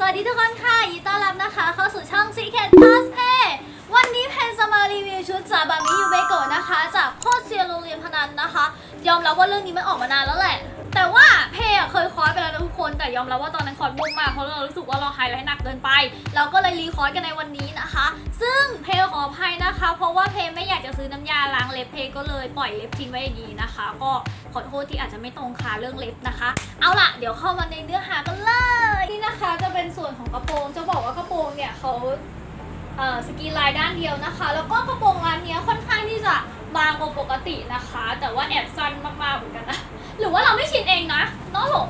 สวัสดีทุกคนค่ะยินดีต้อนรับนะคะ เข้าสู่ช่อง Secret Plus p a วันนี้เพนจะมารีวิวชุดซาบามิยูเบโกะนะคะ จากโคเซียโรงเรียนพนันนะคะ ยอมรับว่าเรื่องนี้มันออกมานานแล้วแหละ แต่ว่าเพย์เคยคอร์สไปแล้วนะทุกคน แต่ยอมรับว่าตอนนั้นคอร์สยุ่งมาก เพราะเรารู้สึกว่าเราไฮไลท์หนักเกินไป เราก็เลยรีคอร์สกันในวันนี้นะคะ ซึ่งเพย์ขออภัยนะคะ เพราะว่าเพย์ไม่อยากจะซื้อน้ำยาล้างเล็บเพย์ก็เลยปล่อยเล็บทิ้งไว้อย่างนี้นะคะ ก็ขอโทษที่อาจจะไม่ตรงค่ะเรื่องเล็บนะคะ เอาล่ะ เดี๋ยวเข้ามาในเนื้อหากันเลย นี่นะคะจะเระโปรงจะบอกว่ากระโปรงเนี่ยเขาเอ่อสกีลายด้านเดียวนะคะ แล้วก็กระโปรงร้านนี้ค่อนข้างที่จะบางกว่าปกตินะคะ แต่ว่าแอบสั้นมากๆเหมือนกันนะ หรือว่าเราไม่ชินเองนะน้องหลง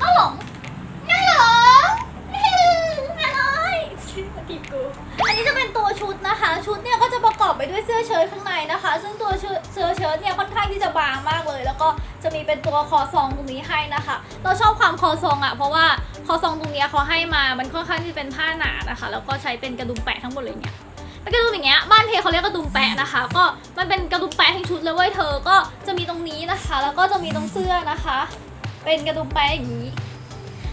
น้องหลงอะไรมาตีกู อันนี้จะเป็นตัวชุดนะคะ ชุดเนี่ยก็จะประก อบไปด้วยเสื้อเชิ้ตข้างในนะคะ ซึ่งตัวเสื้อเชิ้ตเนี่ยค่อนข้างที่จะบางมากเลย แล้วก็จะมีเป็นตัวคอซองตรงนี้ให้นะคะ เราชอบความคอซองอะเพราะว่าคอซองตรงนี้เขาให้มา มันค่อนข้างที่เป็นผ้าหนานะคะ แล้วก็ใช้เป็นกระดุมแปะทั้งหมดเลยเนี่ยเป็นกระดุมอย่างเงี้ย บ้านเพเขาเรียกกระดุมแปะนะคะ ก็มันเป็นกระดุมแปะทั้งชุดเลยเว้ยเธอ ก็จะมีตรงนี้นะคะ แล้วก็จะมีตรงเสื้อนะคะ เป็นกระดุมแปะอย่างนี้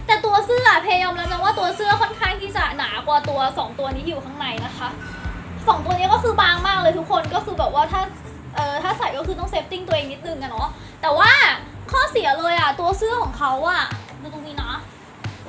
แต่ตัวเสื้อเพยยอมรับนะว่าตัวเสื้อค่อนข้างที่จะหนากว่าตัวสองตัวนี้อยู่ข้างในนะคะ สองตัวนี้ก็คือบางมากเลยทุกคนก็คือแบบว่าถ้าเออถ้าใส่ก็คือต้องเซฟติ้งตัวเองนิดนึงอะเนาะแต่ว่าข้อเสียเลยอะตัวเสื้อของเขาอะดูตรงนี้นะ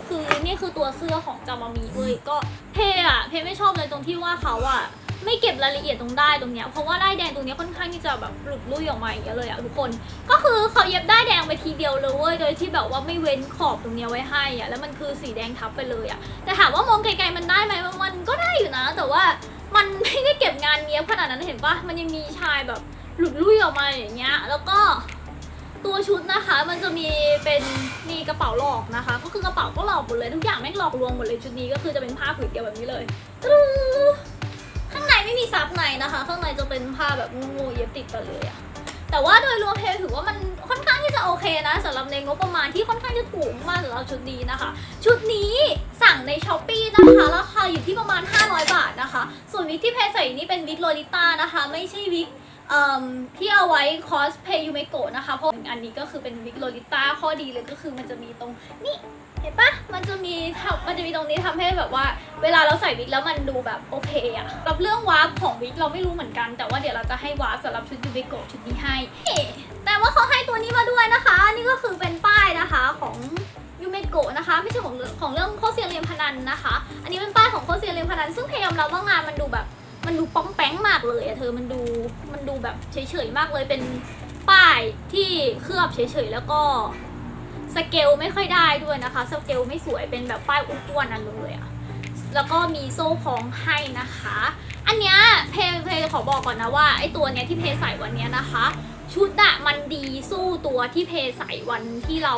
คือนี่คือตัวเสื้อของจามามีเว้ยก็เพอะเพไม่ชอบเลยตรงที่ว่าเขาอะไม่เก็บรายละเอียดตรงได้ตรงเนี้ยเพราะว่าได้แดงตรงเนี้ยค่อนข้างที่จะแบบหลุดลุ่ยออกมาอย่างเงี้ยเลยอะทุกคน ก็คือเขาเย็บได้แดงไปทีเดียวเลยเว้ยโดยที่แบบว่าไม่เว้นขอบตรงเนี้ยไว้ให้อะแล้วมันคือสีแดงทับไปเลยอะแต่ถามว่ามองไกลๆมันได้ไหมมันก็ได้อยู่นะ แต่ว่า มันไม่ได้เก็บงานเนี้ยบขนาดนั้นเห็นปะมันยังมีชายแบบหลุดลุ่ยออกมาอย่างเงี้ย แล้วก็ตัวชุดนะคะมันจะมีเป็นมีกระเป๋าหลอกนะคะ ก็คือกระเป๋าก็หลอกหมดเลยทุกอย่างแม่งหลอกลวงหมดเลยชุดนี้ก็คือจะเป็นผ้าผืนเดียวแบบนี้เลยดูข้างในไม่มีซับในนะคะ ข้างในจะเป็นผ้าแบบงูๆเย็บติดกันเลยอะแต่ว่าโดยรวมเพลถือว่ามันค่อนข้างที่จะโอเคนะสำหรับในงบประมาณที่ค่อนข้างจะถูกมากสำหรับชุดนี้นะคะ ชุดนี้สั่งในช้อปปีนะคะราคาอยู่ที่ประมาณ 500บาท นะคะ ส่วนวิกที่เพใส่นี่เป็นวิกโลลิต้านะคะ ไม่ใช่วิกที่เอาไว้คอสเพย์ยูเมโกะนะคะ เพราะอันนี้ก็คือเป็นวิกโลลิต้าข้อดีเลยก็คือมันจะมีตรงนี่เห็นปะมันจะมีมันจะมีตรงนี้ทำให้แบบว่า เวลาเราใส่วิกแล้วมันดูแบบโอเคอะรับเรื่องวาร์ปของวิกเราไม่รู้เหมือนกัน แต่ว่าเดี๋ยวเราจะให้วาร์ปสำหรับชุดยูเมโกะชุดนี้ให้ แต่ว่าเขาให้ตัวนี้มาด้วยนะคะ นี่ก็คือเป็นป้ายนะคะของ โกะนะคะ ไม่ใช่ของของเรื่องโคเซียเรียนพนันนะคะ อันนี้เป็นป้ายของโคเซียเรียนพนัน ซึ่งพยายามเราว่างานมันดูแบบมันดูป้องแป้งมากเลยอะเธอมันดูมันดูแบบเฉยๆมากเลยเป็นป้ายที่เคลือบเฉยๆแล้วก็สเกลไม่ค่อยได้ด้วยนะคะสเกลไม่สวยเป็นแบบป้ายอ้วนๆนั่นเลยอะแล้วก็มีโซ่คล้องให้นะคะ อันเนี้ยเพย์เพย์ขอบอกก่อนนะว่าไอตัวเนี้ยที่เพย์ใส่วันเนี้ยนะคะ ชุดอะมันดีสู้ตัวที่เพย์ใส่วันที่เรา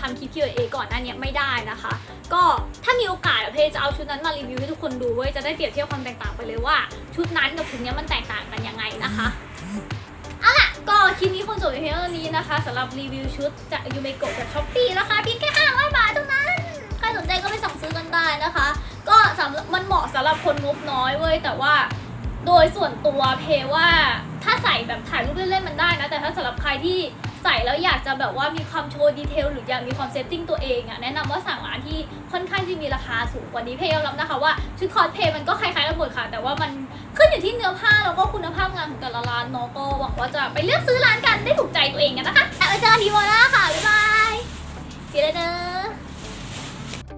ทำคลิป Q&A ก่อนหน้าเนี้ยไม่ได้นะคะ ก็ถ้ามีโอกาสอะเพยจะเอาชุดนั้นมารีวิวให้ทุกคนดูเว้ยจะได้เปรียบเทียบความแตกต่างไปเลยว่า ชุดนั้นกับชุดนี้มันแตกต่างกันยังไงนะคะเอาล่ะก็คลิปนี้คงจบเพียงเท่านี้นะคะสำหรับรีวิวชุดจากยูเมโกะจากช้อปปี้ราคาเพียงแค่500บาทเท่านั้นใครสนใจก็ไปสั่งซื้อกันได้นะคะ ก็สำหรับมันเหมาะสำหรับคนงบน้อยเว้ยแต่ว่าโดยส่วนตัวเพว่าถ้าใส่แบบถ่ายรูปเล่นๆมันได้นะ แต่ถ้าสำหรับใครที่ ใส่แล้วอยากจะแบบว่ามีความโชว์ดีเทลหรืออยากมีความเซตติ้งตัวเองอะแนะนำว่าสั่งร้านที่ค่อนข้างที่มีราคาสูงกว่านี้เพย์ยอมรับนะคะว่าชุดคอสเพย์มันก็คล้ายๆกันหมดค่ะ แต่ว่ามันขึ้นอยู่ที่เนื้อผ้าแล้วก็คุณภาพงานของแต่ละร้านเนาะก็หวังว่าจะไปเลือกซื้อร้านกันได้ถูกใจตัวเองกันนะคะแล้วเจอกันทีวันหน้าค่ะบ๊ายบาย see you later